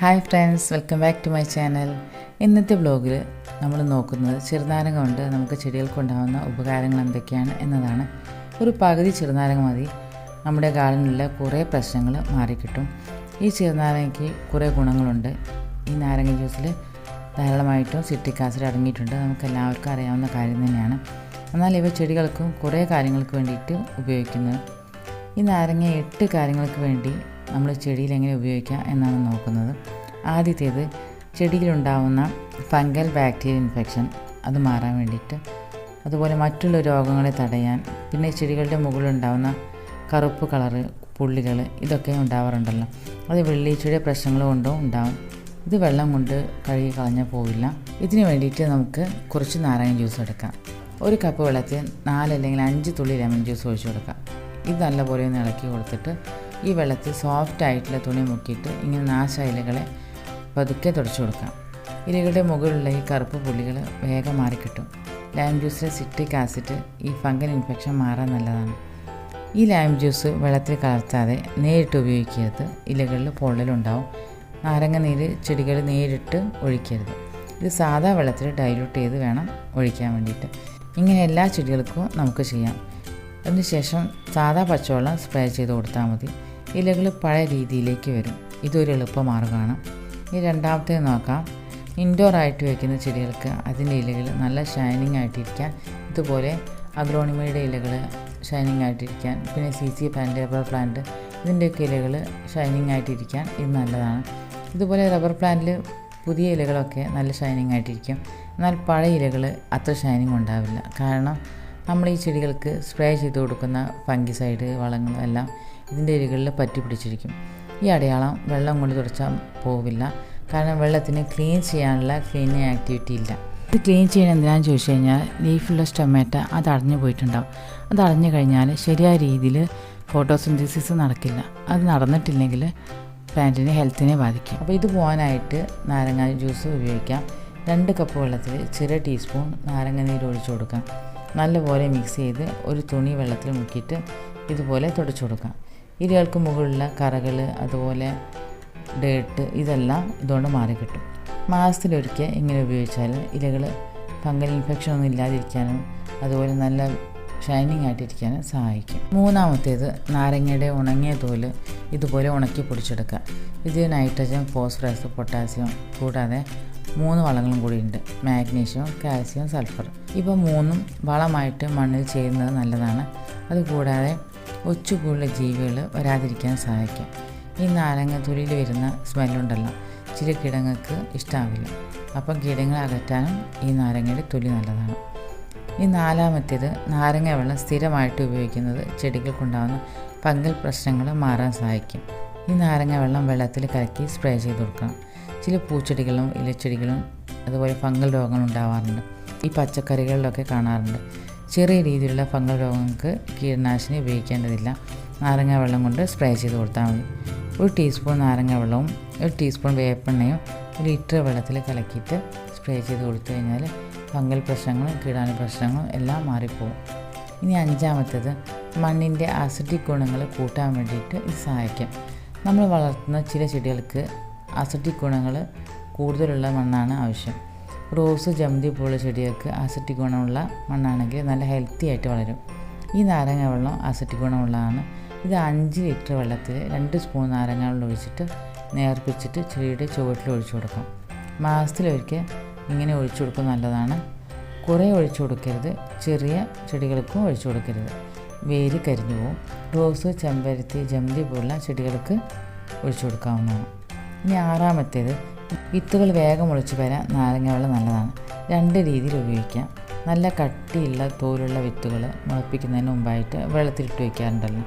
Hi friends welcome back to my channel. ഇന്നത്തെ വ്ലോഗിൽ നമ്മൾ നോക്കുന്നത് ചെറുനാരങ്ങ കൊണ്ട് നമുക്ക് ചെടികൾക്കുണ്ടാകുന്ന ഉപകാരങ്ങൾ എന്തൊക്കെയാണ് എന്നതാണ്. ഒരു പകുതി ചെറുനാരങ്ങ മതി. നമ്മുടെ ഗാർഡനിലെ കുറേ പ്രശ്നങ്ങൾ മാറിക്കിട്ടും. ഈ ചെറുനാരങ്ങയ്ക്ക് കുറേ ഗുണങ്ങളുണ്ട്. ഈ നാരങ്ങ ജ്യൂസിൽ ധാരാളമായിട്ടും സിട്രിക് ആസിഡ് അടങ്ങിയിട്ടുണ്ട്. നമുക്ക് എല്ലാവർക്കും അറിയാവുന്ന കാര്യം തന്നെയാണ്. എന്നാൽ ഇവ ചെടികൾക്കും കുറേ കാര്യങ്ങൾക്ക് വേണ്ടിയിട്ട് ഉപയോഗിക്കുന്നത് ഈ നാരങ്ങ എട്ട് കാര്യങ്ങൾക്ക് വേണ്ടി നമ്മൾ ചെടിയിൽ എങ്ങനെ ഉപയോഗിക്കാം എന്നാണ് നോക്കുന്നത്. ആദ്യത്തേത് ചെടിയിലുണ്ടാവുന്ന ഫംഗൽ ബാക്ടീരിയൽ ഇൻഫെക്ഷൻ അത് മാറാൻ വേണ്ടിയിട്ട്. അതുപോലെ മറ്റുള്ള രോഗങ്ങളെ തടയാൻ പിന്നെ ചെടികളുടെ മുകളിലുണ്ടാവുന്ന കറുപ്പ് കളറ് പുള്ളികൾ ഇതൊക്കെ ഉണ്ടാവാറുണ്ടല്ലോ. അത് വെള്ളീച്ചയുടെ പ്രശ്നങ്ങൾ കൊണ്ടും ഉണ്ടാവും. ഇത് വെള്ളം കൊണ്ട് കഴുകി കളഞ്ഞാൽ പോവില്ല. ഇതിന് വേണ്ടിയിട്ട് നമുക്ക് കുറച്ച് നാരങ്ങ ജ്യൂസ് എടുക്കാം. ഒരു കപ്പ് വെള്ളത്തിൽ നാല് അല്ലെങ്കിൽ അഞ്ച് തുള്ളി ലെമൺ ജ്യൂസ് ഒഴിച്ചു കൊടുക്കാം. ഇത് നല്ലപോലെ ഒന്ന് ഇളക്കി കൊടുത്തിട്ട് ഈ വെള്ളത്തിൽ സോഫ്റ്റ് ആയിട്ടുള്ള തുണി മുക്കിയിട്ട് ഇങ്ങനെ ഇലകളെ പതുക്കെ തുടച്ചു കൊടുക്കാം. ഇലകളുടെ മുകളിലുള്ള ഈ കറുപ്പ് പുള്ളികൾ വേഗം മാറിക്കിട്ടും. ലൈം ജ്യൂസിലെ സിട്രിക് ആസിഡ് ഈ ഫംഗൽ ഇൻഫെക്ഷൻ മാറാൻ നല്ലതാണ്. ഈ ലൈം ജ്യൂസ് വെള്ളത്തിൽ കലർത്താതെ നേരിട്ട് ഉപയോഗിക്കരുത്. ഇലകളിൽ പൊള്ളലുണ്ടാവും നാരങ്ങ നീര് ചെടികൾ നേരിട്ട് ഒഴിക്കരുത്. ഇത് സാധാ വെള്ളത്തിൽ ഡൈല്യൂട്ട് ചെയ്ത് വേണം ഒഴിക്കാൻ വേണ്ടിയിട്ട്. ഇങ്ങനെ എല്ലാ ചെടികൾക്കും നമുക്ക് ചെയ്യാം. അതിനുശേഷം സാധാ പച്ചവെള്ളം സ്പ്രേ ചെയ്ത് കൊടുത്താൽ മതി. ഇലകൾ പഴയ രീതിയിലേക്ക് വരും. ഇതൊരു എളുപ്പ മാർഗമാണ് ഇനി രണ്ടാമത്തേത് നോക്കാം. ഇൻഡോർ ആയിട്ട് വയ്ക്കുന്ന ചെടികൾക്ക് അതിന്റെ ഇലകൾ നല്ല ഷൈനിങ് ആയിട്ടിരിക്കാൻ ഇതുപോലെ അഗ്രോണിമയുടെ ഇലകൾ ഷൈനിങ് ആയിട്ടിരിക്കാൻ പിന്നെ Z Z plant rubber plant ഇതിന്റെയൊക്കെ ഇലകൾ ഷൈനിങ് ആയിട്ടിരിക്കാൻ ഇത് നല്ലതാണ്. ഇതുപോലെ റബ്ബർ പ്ലാന്റിൽ പുതിയ ഇലകളൊക്കെ നല്ല ഷൈനിങ് ആയിട്ടിരിക്കും. എന്നാൽ പഴയ ഇലകൾ അത്ര ഷൈനിങ് ഉണ്ടാവില്ല. കാരണം നമ്മൾ ഈ ചെടികൾക്ക് സ്പ്രേ ചെയ്ത് കൊടുക്കുന്ന ഫംഗിസൈഡ് വളങ്ങളും എല്ലാം ഇതിന്റെ ഇലകളിൽ പറ്റി പിടിച്ചിരിക്കും. ഈ അടയാളം വെള്ളം കൊണ്ട് തുടച്ചാൽ പോവില്ല. കാരണം വെള്ളത്തിന് ക്ലീൻ ചെയ്യാനുള്ള ക്ലീനിങ് ആക്ടിവിറ്റി ഇല്ല. ഇത് ക്ലീൻ ചെയ്യാൻ എന്തിനാണെന്ന് ചോദിച്ചു കഴിഞ്ഞാൽ ലീഫുള്ള സ്റ്റൊമാറ്റ അത് അടഞ്ഞു പോയിട്ടുണ്ടാവും. അത് അടഞ്ഞു കഴിഞ്ഞാൽ ശരിയായ രീതിയിൽ ഫോട്ടോസിന്തസിസ് നടക്കില്ല. അത് നടന്നിട്ടില്ലെങ്കിൽ പ്ലാന്റിനെ ഹെൽത്തിനെ ബാധിക്കും. അപ്പോൾ ഇത് പോകാനായിട്ട് നാരങ്ങ ജ്യൂസ് ഉപയോഗിക്കാം. രണ്ട് കപ്പ് വെള്ളത്തിൽ ചെറിയ ടീസ്പൂൺ നാരങ്ങ നീര് ഒഴിച്ചു കൊടുക്കാം. നല്ലപോലെ മിക്സ് ചെയ്ത് ഒരു തുണി വെള്ളത്തിൽ മുക്കിയിട്ട് ഇതുപോലെ തുടച്ചു കൊടുക്കാം. ഇരകൾക്ക് മുകളിലുള്ള കറകൾ അതുപോലെ ഡേട്ട് ഇതെല്ലാം ഇതുകൊണ്ട് മാറി കിട്ടും. മാസത്തിലൊരിക്കൽ ഇങ്ങനെ ഉപയോഗിച്ചാൽ ഇലകൾ ഫംഗൽ ഇൻഫെക്ഷൻ ഒന്നും ഇല്ലാതിരിക്കാനും അതുപോലെ നല്ല ഷൈനിങ് ആയിട്ടിരിക്കാനും സഹായിക്കും. മൂന്നാമത്തേത് നാരങ്ങയുടെ ഉണങ്ങിയ തോൽ ഇതുപോലെ ഉണക്കി പൊടിച്ചെടുക്കുക. ഇത് നൈട്രജൻ ഫോസ്ഫറസ് പൊട്ടാസ്യം കൂടാതെ മൂന്ന് വളങ്ങളും കൂടിയുണ്ട് മാഗ്നീഷ്യം കാൽസ്യം സൾഫർ ഇവ മൂന്നും വളമായിട്ട് മണ്ണിൽ ചേരുന്നത് നല്ലതാണ്. അതുകൂടാതെ ഒച്ചുകൂടുള്ള ജീവികൾ വരാതിരിക്കാൻ സഹായിക്കും. ഈ നാരങ്ങ തൊലിയിൽ വരുന്ന സ്മെല്ലുണ്ടല്ലോ ചില കിടങ്ങൾക്ക് ഇഷ്ടമാവില്ല അപ്പം കീടങ്ങളെ അകറ്റാനും ഈ നാരങ്ങയുടെ തൊലി നല്ലതാണ്. ഈ നാലാമത്തേത് നാരങ്ങ വെള്ളം സ്ഥിരമായിട്ട് ഉപയോഗിക്കുന്നത് ചെടികൾക്കുണ്ടാകുന്ന ഫംഗൽ പ്രശ്നങ്ങൾ മാറാൻ സഹായിക്കും. ഈ നാരങ്ങ വെള്ളം വെള്ളത്തിൽ കലക്കി സ്പ്രേ ചെയ്ത് കൊടുക്കണം. ചില പൂച്ചെടികളും ഇലച്ചെടികളും അതുപോലെ ഫംഗൽ രോഗങ്ങൾ ഉണ്ടാവാറുണ്ട്. ഈ പച്ചക്കറികളിലൊക്കെ കാണാറുണ്ട്. ചെറിയ രീതിയിലുള്ള ഫംഗൽ രോഗങ്ങൾക്ക് കീടനാശിനി ഉപയോഗിക്കേണ്ടതില്ല. നാരങ്ങ വെള്ളം കൊണ്ട് സ്പ്രേ ചെയ്ത് കൊടുത്താൽ മതി. ഒരു ടീസ്പൂൺ നാരങ്ങ വെള്ളവും ഒരു ടീസ്പൂൺ വേപ്പെണ്ണയും ഒരു ലിറ്റർ വെള്ളത്തിൽ കലക്കിയിട്ട് സ്പ്രേ ചെയ്ത് കൊടുത്തു കഴിഞ്ഞാൽ ഫംഗൽ പ്രശ്നങ്ങളും കീടാണു പ്രശ്നങ്ങളും എല്ലാം മാറിപ്പോകും. ഇനി അഞ്ചാമത്തേത് മണ്ണിന്റെ ആസിഡിക് ഗുണങ്ങൾ കൂട്ടാൻ വേണ്ടിയിട്ട് ഇത് സഹായിക്കാം. നമ്മൾ വളർത്തുന്ന ചില ചെടികൾക്ക് അസിഡിക് ഗുണങ്ങൾ കൂടുതലുള്ള മണ്ണാണ് ആവശ്യം. റോസ് ജമന്തി പോലുള്ള ചെടികൾക്ക് അസറ്റിക് ഗുണമുള്ള മണ്ണാണെങ്കിൽ നല്ല ഹെൽത്തി ആയിട്ട് വളരും. ഈ നാരങ്ങ വെള്ളം അസറ്റിക് ഗുണമുള്ളതാണ്. ഇത് അഞ്ച് ലിറ്റർ വെള്ളത്തിൽ രണ്ട് സ്പൂൺ നാരങ്ങ വെള്ളം ഒഴിച്ചിട്ട് നേർപ്പിച്ചിട്ട് ചെടിയുടെ ചുവട്ടിൽ ഒഴിച്ചു കൊടുക്കാം. മാസത്തിലൊരിക്കൽ ഇങ്ങനെ ഒഴിച്ചു കൊടുക്കുന്നത് നല്ലതാണ്. കുറേ ഒഴിച്ചു കൊടുക്കരുത്. ചെറിയ ചെടികൾക്കും ഒഴിച്ചു കൊടുക്കരുത്. വേര് കരിഞ്ഞു പോകും റോസ് ചെമ്പരത്തി ജമന്തി പോലുള്ള ചെടികൾക്ക് ഒഴിച്ചു കൊടുക്കാവുന്നതാണ്. ഇനി ആറാമത്തേത് വിത്തുകൾ വേഗം ഒളിച്ചു വരാൻ നാരങ്ങ വെള്ളം നല്ലതാണ്. രണ്ട് രീതിയിൽ ഉപയോഗിക്കാം. നല്ല കട്ടിയുള്ള തോലുള്ള വിത്തുകൾ മുളപ്പിക്കുന്നതിന് മുമ്പായിട്ട് വെള്ളത്തിലിട്ട് വയ്ക്കാറുണ്ടല്ലോ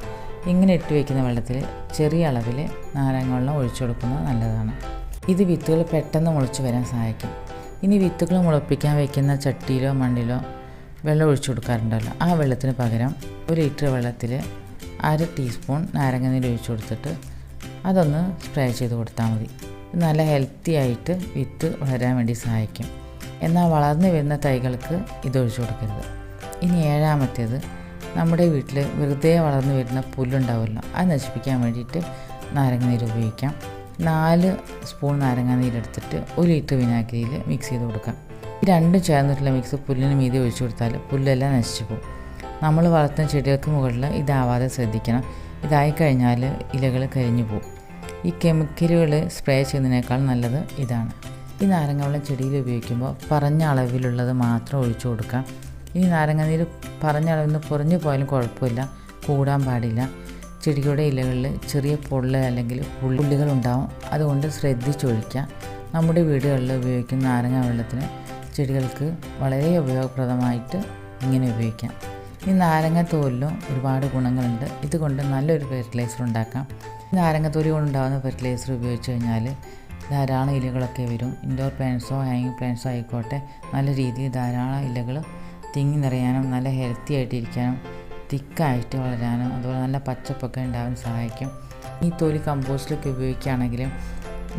ഇങ്ങനെ ഇട്ട് വയ്ക്കുന്ന വെള്ളത്തിൽ ചെറിയ അളവിൽ നാരങ്ങ വെള്ളം ഒഴിച്ചു കൊടുക്കുന്നത് നല്ലതാണ്. ഇത് വിത്തുകൾ പെട്ടെന്ന് മുളച്ചു വരാൻ സഹായിക്കും. ഇനി വിത്തുകൾ മുളപ്പിക്കാൻ വയ്ക്കുന്ന ചട്ടിയിലോ മണ്ണിലോ വെള്ളം ഒഴിച്ചു കൊടുക്കാറുണ്ടല്ലോ. ആ വെള്ളത്തിന് പകരം ഒരു ലിറ്റർ വെള്ളത്തിൽ അര ടീസ്പൂൺ നാരങ്ങ നീര് ഒഴിച്ചു കൊടുത്തിട്ട് അതൊന്ന് സ്പ്രേ ചെയ്ത് കൊടുത്താൽ മതി. നല്ല ഹെൽത്തി ആയിട്ട് വിത്ത് വളരാൻ വേണ്ടി സഹായിക്കും. എന്നാൽ വളർന്നു വരുന്ന തൈകൾക്ക് ഇതൊഴിച്ചു കൊടുക്കരുത്. ഇനി ഏഴാമത്തേത് നമ്മുടെ വീട്ടിൽ വെറുതെ വളർന്നു വരുന്ന പുല്ലുണ്ടാവുമല്ലോ അത് നശിപ്പിക്കാൻ വേണ്ടിയിട്ട് നാരങ്ങ നീര് ഉപയോഗിക്കാം. നാല് സ്പൂൺ നാരങ്ങ നീരെടുത്തിട്ട് ഒരു ലിറ്റർ വിനാഗിരിയിൽ മിക്സ് ചെയ്ത് കൊടുക്കാം. ഈ രണ്ടും ചേർന്നിട്ടുള്ള മിക്സ് പുല്ലിന് മീതി ഒഴിച്ചു കൊടുത്താൽ പുല്ലെല്ലാം നശിച്ചു പോകും. നമ്മൾ വളർത്തുന്ന ചെടികൾക്ക് മുകളിൽ ഇതാവാതെ ശ്രദ്ധിക്കണം. ഇതായി കഴിഞ്ഞാൽ ഇലകൾ കരിഞ്ഞു പോകും ഈ കെമിക്കലുകൾ സ്പ്രേ ചെയ്യുന്നതിനേക്കാൾ നല്ലത് ഇതാണ്. ഈ നാരങ്ങ വെള്ളം ചെടിയിൽ ഉപയോഗിക്കുമ്പോൾ പറഞ്ഞ അളവിലുള്ളത് മാത്രം ഒഴിച്ചു കൊടുക്കാം. ഈ നാരങ്ങ നീര് പറഞ്ഞ അളവിൽ നിന്ന് കുറഞ്ഞു പോയാലും കുഴപ്പമില്ല കൂടാൻ പാടില്ല. ചെടികളുടെ ഇലകളിൽ ചെറിയ പൊള്ള അല്ലെങ്കിൽ പുള്ളികൾ ഉണ്ടാവും. അതുകൊണ്ട് ശ്രദ്ധിച്ചൊഴിക്കുക നമ്മുടെ വീടുകളിൽ ഉപയോഗിക്കുന്ന നാരങ്ങ വെള്ളത്തിന് ചെടികൾക്ക് വളരെ ഉപയോഗപ്രദമായിട്ട് ഇങ്ങനെ ഉപയോഗിക്കാം. ഈ നാരങ്ങ തോലിലും ഒരുപാട് ഗുണങ്ങളുണ്ട്. ഇതുകൊണ്ട് നല്ലൊരു ഫെർട്ടിലൈസർ ഉണ്ടാക്കാം. നാരങ്ങ തോലി കൊണ്ടുണ്ടാകുന്ന ഫെർട്ടിലൈസർ ഉപയോഗിച്ച് കഴിഞ്ഞാൽ ധാരാളം ഇലകളൊക്കെ വരും. ഇൻഡോർ പ്ലാന്റ്സോ ഹാങ്ങിങ് പ്ലാന്റ്സോ ആയിക്കോട്ടെ. നല്ല രീതിയിൽ ധാരാളം ഇലകൾ തിങ്ങി നിറയാനും നല്ല ഹെൽത്തി ആയിട്ടിരിക്കാനും തിക്കായിട്ട് വളരാനും അതുപോലെ നല്ല പച്ചപ്പൊക്കെ ഉണ്ടാകാൻ സഹായിക്കും. ഈ തൊലി കമ്പോസ്റ്റിലൊക്കെ ഉപയോഗിക്കുകയാണെങ്കിൽ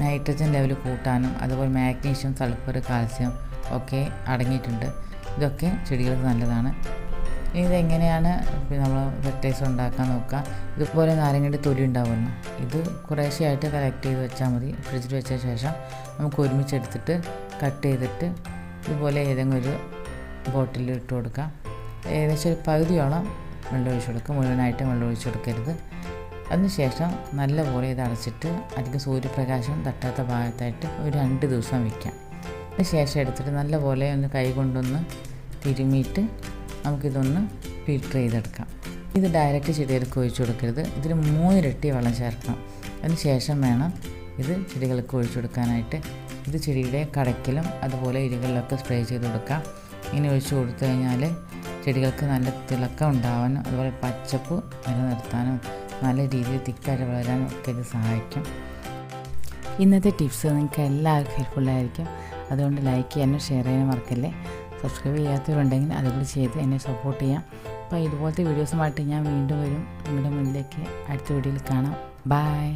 നൈട്രജൻ ലെവൽ കൂട്ടാനും അതുപോലെ മാഗ്നീഷ്യം സൾഫർ കാൽസ്യം ഒക്കെ അടങ്ങിയിട്ടുണ്ട്. ഇതൊക്കെ ചെടികൾക്ക് നല്ലതാണ്. ഇനി ഇതെങ്ങനെയാണ് നമ്മൾ ഫെർട്ടിലൈസർ ഉണ്ടാക്കാൻ നോക്കുക ഇതുപോലെ നാരങ്ങയുടെ തൊലി ഉണ്ടാവുമല്ലോ ഇത് കുറേശ്ശെയായിട്ട് കളക്ട് ചെയ്ത് വെച്ചാൽ മതി. ഫ്രിഡ്ജിൽ വെച്ച ശേഷം നമുക്ക് ഒരുമിച്ച് എടുത്തിട്ട് കട്ട് ചെയ്തിട്ട് ഇതുപോലെ ഏതെങ്കിലും ഒരു ബോട്ടിലിൽ ഇട്ട് കൊടുക്കാം. ഏകദേശം ഒരു പകുതിയോളം വെള്ളം ഒഴിച്ച് കൊടുക്കുക മുഴുവനായിട്ട് വെള്ളം ഒഴിച്ച് കൊടുക്കരുത്. അതിനുശേഷം നല്ലപോലെ ഇത് അടച്ചിട്ട് അധികം സൂര്യപ്രകാശം തട്ടാത്ത ഭാഗത്തായിട്ട് ഒരു രണ്ട് ദിവസം വയ്ക്കാം അതിന് ശേഷം എടുത്തിട്ട് നല്ലപോലെ ഒന്ന് കൈ കൊണ്ടൊന്ന് തിരുമിയിട്ട് നമുക്കിതൊന്ന് ഫിൽറ്റർ ചെയ്തെടുക്കാം. ഇത് ഡയറക്റ്റ് ചെടികൾക്ക് ഒഴിച്ചു കൊടുക്കരുത്. ഇതിൽ മൂന്നിരട്ടി വെള്ളം ചേർക്കണം. അതിന് ശേഷം വേണം ഇത് ചെടികൾക്ക് ഒഴിച്ചു കൊടുക്കാനായിട്ട്. ഇത് ചെടിയുടെ കടക്കിലും അതുപോലെ ഇലകളിലൊക്കെ സ്പ്രേ ചെയ്ത് കൊടുക്കാം. ഇങ്ങനെ ഒഴിച്ചു കൊടുത്തു കഴിഞ്ഞാൽ ചെടികൾക്ക് നല്ല തിളക്കം ഉണ്ടാവാനും അതുപോലെ പച്ചപ്പ് നിലനിർത്താനും നല്ല രീതിയിൽ തിക്കായിട്ട് വളരാനും ഒക്കെ ഇത് സഹായിക്കും. ഇന്നത്തെ ടിപ്സ് നിങ്ങൾക്ക് എല്ലാവർക്കും ഹെൽപ്ഫുള്ളായിരിക്കും അതുകൊണ്ട് ലൈക്ക് ചെയ്യാനും ഷെയർ ചെയ്യാനും മറക്കല്ലേ? സബ്സ്ക്രൈബ് ചെയ്യാത്തവരുണ്ടെങ്കിൽ അതുകൂടി ചെയ്ത് എന്നെ സപ്പോർട്ട് ചെയ്യാം. അപ്പോൾ ഇതുപോലത്തെ വീഡിയോസുമായിട്ട് ഞാൻ വീണ്ടും വരും. നിങ്ങളുടെ മുന്നിലേക്ക് അടുത്ത വീഡിയോയിൽ കാണാം. ബായ്